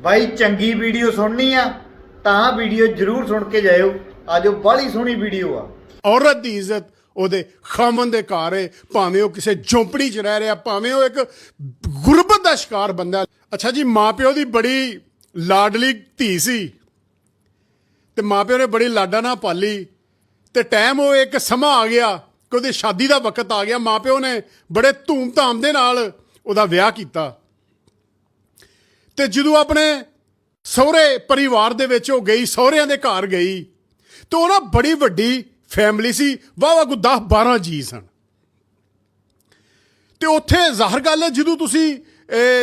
ਬਾਈ, ਚੰਗੀ ਵੀਡੀਓ ਸੁਣਨੀ ਆ, ਤਾਂ ਵੀਡੀਓ ਜਰੂਰ ਸੁਣ ਕੇ ਜਾਇਓ। ਆਜੋ, ਬਾਹਲੀ ਸੋਹਣੀ ਵੀਡੀਓ ਆ। ਔਰਤ ਦੀ ਇੱਜ਼ਤ ਉਹਦੇ ਖਾਮਨ ਦੇ ਘਰ ਹੈ ਭਾਵੇਂ ਉਹ ਕਿਸੇ ਝੌਂਪੜੀ 'ਚ ਰਹਿ ਰਿਹਾ, ਭਾਵੇਂ ਉਹ ਇੱਕ ਗੁਰਬਤ ਦਾ ਸ਼ਿਕਾਰ ਬੰਦਾ। ਅੱਛਾ ਜੀ, ਮਾਪਿਓ ਦੀ ਬੜੀ ਲਾਡਲੀ ਧੀ ਸੀ ਤੇ ਮਾਪਿਓ ਨੇ ਬੜੀ ਲਾਡਾ ਨਾਲ ਪਾਲੀ ਤੇ ਟਾਈਮ ਉਹ ਇੱਕ ਸਮਾਂ ਆ ਗਿਆ ਕਿ ਉਹਦੀ ਸ਼ਾਦੀ ਦਾ ਵਕਤ ਆ ਗਿਆ। ਮਾਪਿਓ ਨੇ ਬੜੇ ਧੂਮ-ਧਾਮ ਦੇ ਨਾਲ ਉਹਦਾ ਵਿਆਹ ਕੀਤਾ। ਤੇ ਜਦੋਂ ਆਪਣੇ ਸਹੁਰੇ ਪਰਿਵਾਰ ਦੇ ਵਿੱਚ ਉਹ ਗਈ ਸਹੁਰਿਆਂ ਦੇ ਘਰ ਗਈ ਤੇ ਉਹ ਨਾ ਬੜੀ ਵੱਡੀ ਫੈਮਿਲੀ ਸੀ ਵਾਵਾ ਕੋ 10 12 ਜੀ ਸਨ। ਤੇ ਉੱਥੇ ਜ਼ਾਹਰ ਗੱਲ ਹੈ ਜਦੋਂ ਤੁਸੀਂ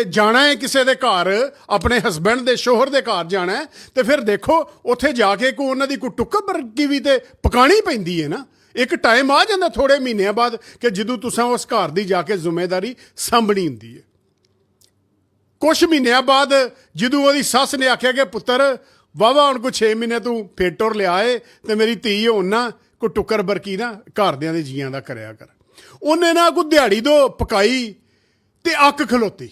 ਜਾਣਾ ਹੈ ਕਿਸੇ ਦੇ ਘਰ ਆਪਣੇ ਹਸਬੰਡ ਦੇ ਸ਼ੋਹਰ ਦੇ ਘਰ ਜਾਣਾ ਹੈ, ਤੇ ਫਿਰ ਦੇਖੋ ਉੱਥੇ ਜਾ ਕੇ ਕੋ ਉਹਨਾਂ ਦੀ ਕੋ ਟੁੱਕਰ ਵਰਗੀ ਵੀ ਤੇ ਪਕਾਣੀ ਪੈਂਦੀ ਹੈ ਨਾ। ਇੱਕ ਟਾਈਮ ਆ ਜਾਂਦਾ ਥੋੜੇ ਮਹੀਨਿਆਂ ਬਾਅਦ ਕਿ ਜਦੋਂ ਤੁਸੀਂ ਉਸ ਘਰ ਦੀ ਜਾ ਕੇ ਜ਼ਿੰਮੇਵਾਰੀ ਸੰਭਣੀ ਹੁੰਦੀ ਹੈ। ਕੁਝ ਮਹੀਨਿਆਂ ਬਾਅਦ ਜਦੋਂ ਉਹਦੀ ਸੱਸ ਨੇ ਆਖਿਆ ਕਿ ਪੁੱਤਰ ਵਾਵਾ ਹੁਣ ਕੋ 6 ਮਹੀਨੇ ਤੂੰ ਫੇਟੋਰ ਲਿਆ ਏ ਤੇ ਮੇਰੀ ਧੀ ਹੋਣ ਨਾ ਕੋ ਟੁੱਕਰ ਬਰਕੀ ਨਾ ਘਰਦਿਆਂ ਦੇ ਜੀਆਂ ਦਾ ਕਰਿਆ ਕਰ। ਉਹਨੇ ਨਾ ਕੋ ਦਿਹਾੜੀ ਦੋ ਪਕਾਈ ਤੇ ਅੱਕ ਖਲੋਤੀ।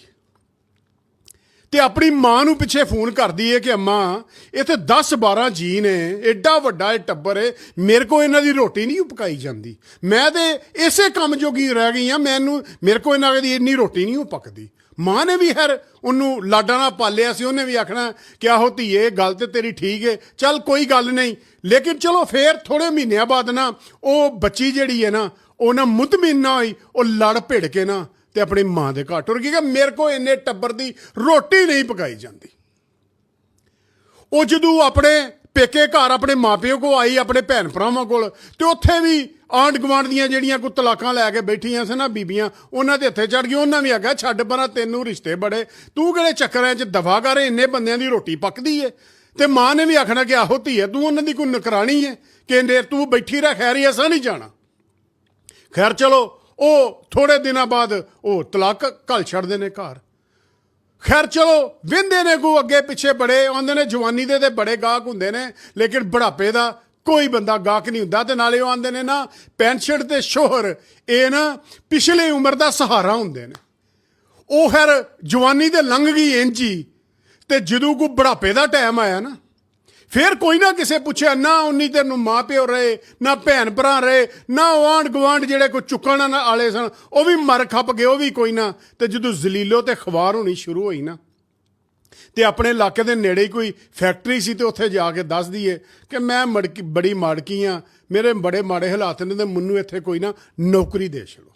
ਤੇ ਆਪਣੀ ਮਾਂ ਨੂੰ ਪਿੱਛੇ ਫੋਨ ਕਰਦੀ ਹੈ ਕਿ ਅੰਮਾ, ਇੱਥੇ 10 12 ਜੀ ਨੇ ਐਡਾ ਵੱਡਾ ਇਹ ਟੱਬਰ ਏ, ਮੇਰੇ ਕੋ ਇਹਨਾਂ ਦੀ ਰੋਟੀ ਨਹੀਂ ਪਕਾਈ ਜਾਂਦੀ। ਮੈਂ ਤੇ ਇਸੇ ਕੰਮ ਜੋਗੀ ਰਹਿ ਗਈ ਆ, ਮੈਨੂੰ, ਮੇਰੇ ਕੋ ਇਹਨਾਂ ਦੀ ਇੰਨੀ ਰੋਟੀ ਨਹੀਂ ਪੱਕਦੀ। ਮਾਂ ਨੇ ਵੀ ਹਰ ਉਹਨੂੰ ਲਾਡਾਂ ਨਾਲ ਪਾਲਿਆ ਸੀ, ਉਹਨੇ ਵੀ ਆਖਣਾ ਕਿ ਆਹੋ ਧੀਏ ਗੱਲ ਤੇ ਤੇਰੀ ਠੀਕ ਹੈ ਚੱਲ ਕੋਈ ਗੱਲ ਨਹੀਂ। ਲੇਕਿਨ ਚਲੋ ਫੇਰ ਥੋੜੇ ਮਹੀਨਿਆਂ ਬਾਅਦ ਨਾ, ਉਹ ਬੱਚੀ ਜਿਹੜੀ ਹੈ ਨਾ, ਉਹ ਨਾ ਮੁਤਮਿਨ ਨਾ ਹੋਈ, ਉਹ ਲੜ ਭਿੜ ਕੇ ਨਾ ਤੇ ਆਪਣੀ ਮਾਂ ਦੇ ਘਰ ਟੁਰ ਗਈ ਕਿ ਮੇਰੇ ਕੋ ਇੰਨੇ ਟੱਬਰ ਦੀ ਰੋਟੀ ਨਹੀਂ ਪਕਾਈ ਜਾਂਦੀ। ਉਹ ਜਦੋਂ ਆਪਣੇ ਪੇਕੇ ਘਰ ਆਪਣੇ ਮਾਪਿਓ ਕੋ ਆਈ, ਆਪਣੇ ਭੈਣ ਭਰਾਵਾਂ ਕੋਲ, ਤੇ ਉੱਥੇ ਵੀ ਆਂਢ ਗੁਆਂਢ ਦੀਆਂ ਜਿਹੜੀਆਂ ਕੋ ਤਲਾਕਾਂ ਲੈ ਕੇ ਬੈਠੀਆਂ ਸੀ ਨਾ ਬੀਬੀਆਂ, ਉਹਨਾਂ ਦੇ ਹੱਥੇ ਚੜ ਗਈ ਉਹਨਾਂ ਵੀ ਆਖਿਆ, ਛੱਡ ਪਰਾਂ, ਤੈਨੂੰ ਰਿਸ਼ਤੇ ਬੜੇ। ਤੂੰ ਕਿਹੜੇ ਚੱਕਰਾਂ 'ਚ ਦਫਾ ਕਰ? ਇੰਨੇ ਬੰਦਿਆਂ ਦੀ ਰੋਟੀ ਪੱਕਦੀ ਏ। ਤੇ ਮਾਂ ਨੇ ਵੀ ਆਖਣਾ ਕਿ, ਆਹੋ ਧੀਏ, ਤੂੰ ਉਹਨਾਂ ਦੀ ਕੋਈ ਨਕਰਾਣੀ ਏ ਕਹਿੰਦੇ ਤੂੰ ਬੈਠੀ ਰਹਿ, ਖੈਰੀ ਐਸਾ ਨਹੀਂ ਜਾਣਾ? ਖੈਰ, ਚਲੋ, ਉਹ ਥੋੜੇ ਦਿਨਾਂ ਬਾਅਦ ਉਹ ਤਲਾਕ ਘਲ ਛੱਡਦੇ ਨੇ ਘਰ। ਖੈਰ, ਚਲੋ, ਵਿੰਦੇ ਨੇ ਕੋ ਅੱਗੇ ਪਿੱਛੇ ਬੜੇ, ਆਉਂਦੇ ਨੇ ਜਵਾਨੀ ਦੇ ਤੇ ਬੜੇ ਗਾਹਕ ਹੁੰਦੇ ਨੇ, ਲੇਕਿਨ ਬੁਢਾਪੇ ਦਾ ਕੋਈ ਬੰਦਾ ਗਾਹਕ ਨਹੀਂ ਹੁੰਦਾ ਤੇ ਨਾਲੇ ਉਹ ਆਉਂਦੇ ਨੇ ਨਾ ਪੈਨਸ਼ਨ ਤੇ ਸ਼ੋਹਰ, ਇਹ ਨਾ ਪਿਛਲੇ ਉਮਰ ਦਾ ਸਹਾਰਾ ਹੁੰਦੇ ਨੇ। ਉਹ ਖੈਰ ਜਵਾਨੀ ਤੇ ਲੰਘ ਗਈ ਇੰਜੀ ਤੇ ਜਦੋਂ ਕੋ ਬੁਢਾਪੇ ਦਾ ਟਾਈਮ ਆਇਆ ਨਾ, ਫਿਰ ਕੋਈ ਨਾ ਕਿਸੇ ਪੁੱਛਿਆ, ਨਾ ਉਨੀ ਤੇਰ ਨੂੰ ਮਾਂ ਪਿਓ ਰਹੇ, ਨਾ ਭੈਣ ਭਰਾ ਰਹੇ, ਨਾ ਉਹ ਆਂਢ ਗੁਆਂਢ ਜਿਹੜੇ ਕੋ ਚੁੱਕਣ ਵਾਲੇ ਸਨ, ਉਹ ਵੀ ਮਰ ਖੱਪ ਗਏ, ਉਹ ਵੀ ਕੋਈ ਨਾ। ਤੇ ਜਦੋਂ ਜ਼ਲੀਲੋ ਤੇ ਖਵਾਰ ਹੋਣੀ ਸ਼ੁਰੂ ਹੋਈ ਨਾ ਤੇ ਆਪਣੇ ਇਲਾਕੇ ਦੇ ਨੇੜੇ ਹੀ ਕੋਈ ਫੈਕਟਰੀ ਸੀ ਤੇ ਉੱਥੇ ਜਾ ਕੇ ਦੱਸ ਦਈਏ ਕਿ ਮੈਂ ਮੜਕੀ ਬੜੀ ਮਾੜਕੀ ਆ। ਮੇਰੇ ਬੜੇ ਮਾੜੇ ਹਾਲਾਤ ਨੇ ਤੇ ਮੈਨੂੰ ਇੱਥੇ ਕੋਈ ਨਾ ਨੌਕਰੀ ਦੇ ਛੜੋ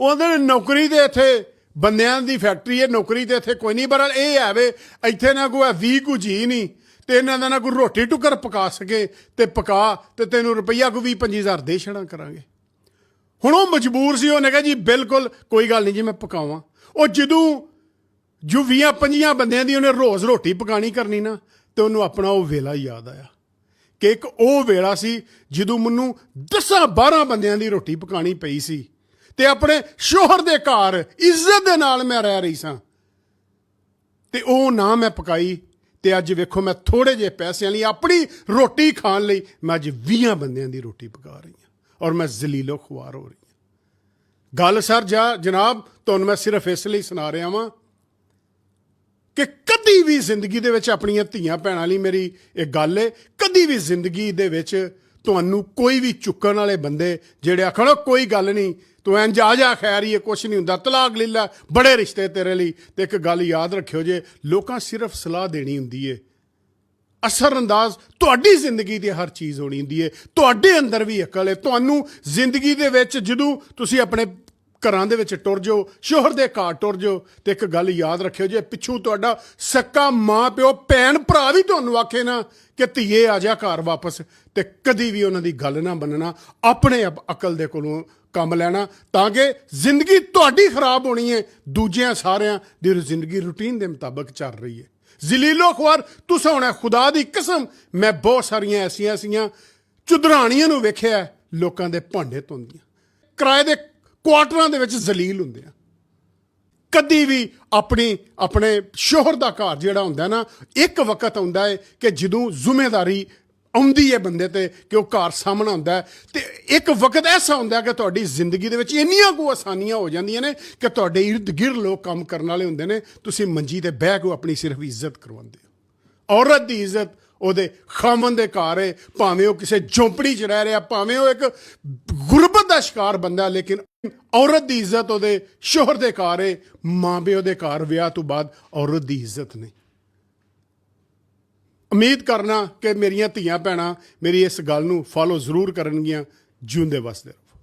ਉਹਦੇ ਨੌਕਰੀ ਦੇ ਇੱਥੇ ਬੰਦਿਆਂ ਦੀ ਫੈਕਟਰੀ ਹੈ, ਨੌਕਰੀ ਤੇ ਇੱਥੇ ਕੋਈ ਨਹੀਂ ਪਰ ਇਹ ਹੈ ਵੇ ਇੱਥੇ ਨਾ ਕੋਈ 20 ਕੁ ਜੀ ਨਹੀਂ ਤੇ ਇਹਨਾਂ ਦਾ ਨਾ ਕੋਈ ਰੋਟੀ ਟੁੱਕਰ ਪਕਾ ਸਕੇ ਤੇ ਪਕਾ ਤੇ ਤੈਨੂੰ ਰੁਪਈਆ ਕੋ 20 25000 ਦੇ ਛੜਾ ਕਰਾਂਗੇ। ਹੁਣ ਉਹ ਮਜਬੂਰ ਸੀ, ਉਹਨੇ ਕਿਹਾ ਜੀ, ਬਿਲਕੁਲ ਕੋਈ ਗੱਲ ਨਹੀਂ ਜੀ, ਮੈਂ ਪਕਾਵਾਂ। ਉਹ ਜਦੋਂ ਜੋ 20 25 ਬੰਦਿਆਂ ਦੀ ਉਹਨੇ ਰੋਜ਼ ਰੋਟੀ ਪਕਾਣੀ ਕਰਨੀ ਨਾ, ਤੇ ਉਹਨੂੰ ਆਪਣਾ ਉਹ ਵੇਲਾ ਯਾਦ ਆਇਆ। ਕਿ ਇੱਕ ਉਹ ਵੇਲਾ ਸੀ ਜਦੋਂ ਮੈਨੂੰ 10 12 ਬੰਦਿਆਂ ਦੀ ਰੋਟੀ ਪਕਾਣੀ ਪਈ ਸੀ ਤੇ ਆਪਣੇ ਸ਼ੋਹਰ ਦੇ ਘਰ ਇੱਜ਼ਤ ਦੇ ਨਾਲ ਮੈਂ ਰਹਿ ਰਹੀ ਸਾਂ। ਤੇ ਉਹ ਨਾ ਮੈਂ ਪਕਾਈ ਤੇ ਅੱਜ ਵੇਖੋ ਮੈਂ ਥੋੜੇ ਜਿਹੇ ਪੈਸਿਆਂ ਲਈ ਆਪਣੀ ਰੋਟੀ ਖਾਣ ਲਈ ਮੈਂ ਅੱਜ 20 ਬੰਦਿਆਂ ਦੀ ਰੋਟੀ ਪਕਾ ਰਹੀ ਹਾਂ ਔਰ ਮੈਂ ਜ਼ਲੀਲੋ ਖੁਆਰ ਹੋ ਰਹੀ ਹਾਂ। ਗੱਲ ਸਰ, ਜਾ ਜਨਾਬ, ਤੁਹਾਨੂੰ ਮੈਂ ਸਿਰਫ ਇਸ ਲਈ ਸੁਣਾ ਰਿਹਾ ਵਾਂ ਕਿ ਕਦੀ ਵੀ ਜ਼ਿੰਦਗੀ ਦੇ ਵਿੱਚ ਆਪਣੀਆਂ ਧੀਆਂ ਭੈਣਾਂ ਲਈ ਮੇਰੀ ਇਹ ਗੱਲ ਹੈ ਕਦੀ ਵੀ ਜ਼ਿੰਦਗੀ ਦੇ ਵਿੱਚ ਤੁਹਾਨੂੰ ਕੋਈ ਵੀ ਚੁੱਕਣ ਵਾਲੇ ਬੰਦੇ ਜਿਹੜੇ ਆਖਣ ਕੋਈ ਗੱਲ ਨਹੀਂ, ਤੂੰ ਇੰਜ ਆ ਜਾ, ਖੈਰ ਹੀ ਕੁਛ ਨਹੀਂ ਹੁੰਦਾ, ਤਲਾਕ ਲੈ ਲੈ, ਬੜੇ ਰਿਸ਼ਤੇ ਤੇਰੇ ਲਈ। ਤੇ ਇੱਕ ਗੱਲ ਯਾਦ ਰੱਖਿਓ ਜੇ, ਲੋਕਾਂ ਸਿਰਫ ਸਲਾਹ ਦੇਣੀ ਹੁੰਦੀ ਏ। ਅਸਰ ਅੰਦਾਜ਼ ਤੁਹਾਡੀ ਜ਼ਿੰਦਗੀ ਦੀ ਹਰ ਚੀਜ਼ ਹੋਣੀ ਹੁੰਦੀ ਹੈ ਤੁਹਾਡੇ ਅੰਦਰ ਵੀ ਅਕਲ ਹੈ ਤੁਹਾਨੂੰ ਜ਼ਿੰਦਗੀ ਦੇ ਵਿੱਚ ਜਦੋਂ ਤੁਸੀਂ ਆਪਣੇ ਘਰਾਂ ਦੇ ਵਿੱਚ ਟੁਰ ਜਾਓ, ਸ਼ੋਹਰ ਦੇ ਘਰ ਟੁਰ ਜਾਓ। ਤੇ ਇੱਕ ਗੱਲ ਯਾਦ ਰੱਖਿਓ, ਜੇ ਪਿੱਛੋਂ ਤੁਹਾਡਾ ਸੱਕਾ ਮਾਂ, ਪਿਓ, ਭੈਣ, ਭਰਾ ਵੀ ਤੁਹਾਨੂੰ ਆਖੇ ਨਾ ਕਿ ਧੀਏ ਆ ਜਾ ਘਰ ਵਾਪਸ, ਤੇ ਕਦੀ ਵੀ ਉਹਨਾਂ ਦੀ ਗੱਲ ਨਾ ਮੰਨਣਾ, ਆਪਣੇ ਆਪ ਅਕਲ ਦੇ ਕੋਲੋਂ ਕੰਮ ਲੈਣਾ, ਤਾਂ ਕਿ ਜ਼ਿੰਦਗੀ ਤੁਹਾਡੀ ਖਰਾਬ ਹੋਣੀ ਹੈ ਦੂਜਿਆਂ ਸਾਰਿਆਂ ਦੀ ਜ਼ਿੰਦਗੀ ਰੁਟੀਨ ਦੇ ਮੁਤਾਬਕ ਚੱਲ ਰਹੀ ਹੈ ਜ਼ਲੀਲੋ ਖਵਾਰ ਤੁਸੀਂ ਹੁਣ ਖੁਦਾ ਦੀ ਕਸਮ, ਮੈਂ ਬਹੁਤ ਸਾਰੀਆਂ ਐਸੀਆਂ ਐਸੀਆਂ ਚੁਦਰਾਣੀਆਂ ਨੂੰ ਵੇਖਿਆ, ਲੋਕਾਂ ਦੇ ਭਾਂਡੇ ਧੋਂਦੀਆਂ। ਕਿਰਾਏ ਦੇ ਕੁਆਟਰਾਂ ਦੇ ਵਿੱਚ ਜ਼ਲੀਲ ਹੁੰਦੇ ਆ। ਕਦੀ ਵੀ ਆਪਣੀ, ਆਪਣੇ ਸ਼ੋਹਰ ਦਾ ਘਰ ਜਿਹੜਾ ਹੁੰਦਾ ਨਾ, ਇੱਕ ਵਕਤ ਆਉਂਦਾ ਹੈ ਕਿ ਜਦੋਂ ਜ਼ਿੰਮੇਵਾਰੀ ਆਉਂਦੀ ਹੈ ਬੰਦੇ ਤੇ ਕਿ ਉਹ ਘਰ ਸਾਹਮਣਾ ਹੁੰਦਾ ਹੈ ਤੇ ਇੱਕ ਵਕਤ ਐਸਾ ਹੁੰਦਾ ਕਿ ਤੁਹਾਡੀ ਜ਼ਿੰਦਗੀ ਦੇ ਵਿੱਚ ਇੰਨੀਆਂ ਕੁ ਆਸਾਨੀਆਂ ਹੋ ਜਾਂਦੀਆਂ ਨੇ ਕਿ ਤੁਹਾਡੇ ਇਰਦ ਗਿਰਦ ਲੋਕ ਕੰਮ ਕਰਨ ਵਾਲੇ ਹੁੰਦੇ ਨੇ, ਤੁਸੀਂ ਮੰਜੀ ਤੇ ਬਹਿ ਕੇ ਆਪਣੀ ਸਿਰਫ ਇੱਜ਼ਤ ਕਰਵਾਉਂਦੇ ਹੋ। ਔਰਤ ਦੀ ਇੱਜ਼ਤ ਉਹਦੇ ਖਾਮਨ ਦੇ ਘਰ ਹੈ ਭਾਵੇਂ ਉਹ ਕਿਸੇ ਝੌਂਪੜੀ 'ਚ ਰਹਿ ਰਿਹਾ, ਭਾਵੇਂ ਉਹ ਇੱਕ ਗੁਰਬਤ ਦਾ ਸ਼ਿਕਾਰ ਬੰਦਾ, ਲੇਕਿਨ ਔਰਤ ਦੀ ਇੱਜ਼ਤ ਉਹਦੇ ਸ਼ੋਹਰ ਦੇ ਘਰ ਹੈ ਮਾਂ ਪਿਓ ਦੇ ਘਰ, ਵਿਆਹ ਤੋਂ ਬਾਅਦ ਔਰਤ ਦੀ ਇੱਜ਼ਤ ਨਹੀਂ। ਉਮੀਦ ਕਰਨਾ ਕਿ ਮੇਰੀਆਂ ਧੀਆਂ ਭੈਣਾਂ ਮੇਰੀ ਇਸ ਗੱਲ ਨੂੰ ਫਾਲੋ ਜ਼ਰੂਰ ਕਰਨਗੀਆਂ। ਜਿਉਂਦੇ ਵਸਦੇ ਰਹੋ।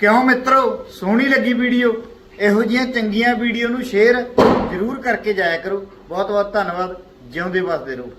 ਕਿਉਂ ਮਿੱਤਰੋ, ਸੋਹਣੀ ਲੱਗੀ ਵੀਡੀਓ। ਇਹੋ ਜਿਹੀਆਂ ਚੰਗੀਆਂ ਵੀਡੀਓ ਨੂੰ ਸ਼ੇਅਰ ਜ਼ਰੂਰ ਕਰਕੇ ਜਾਇਆ ਕਰੋ। ਬਹੁਤ ਬਹੁਤ ਧੰਨਵਾਦ। ਜਿਉਂਦੇ ਵਸਦੇ ਰਹੋ।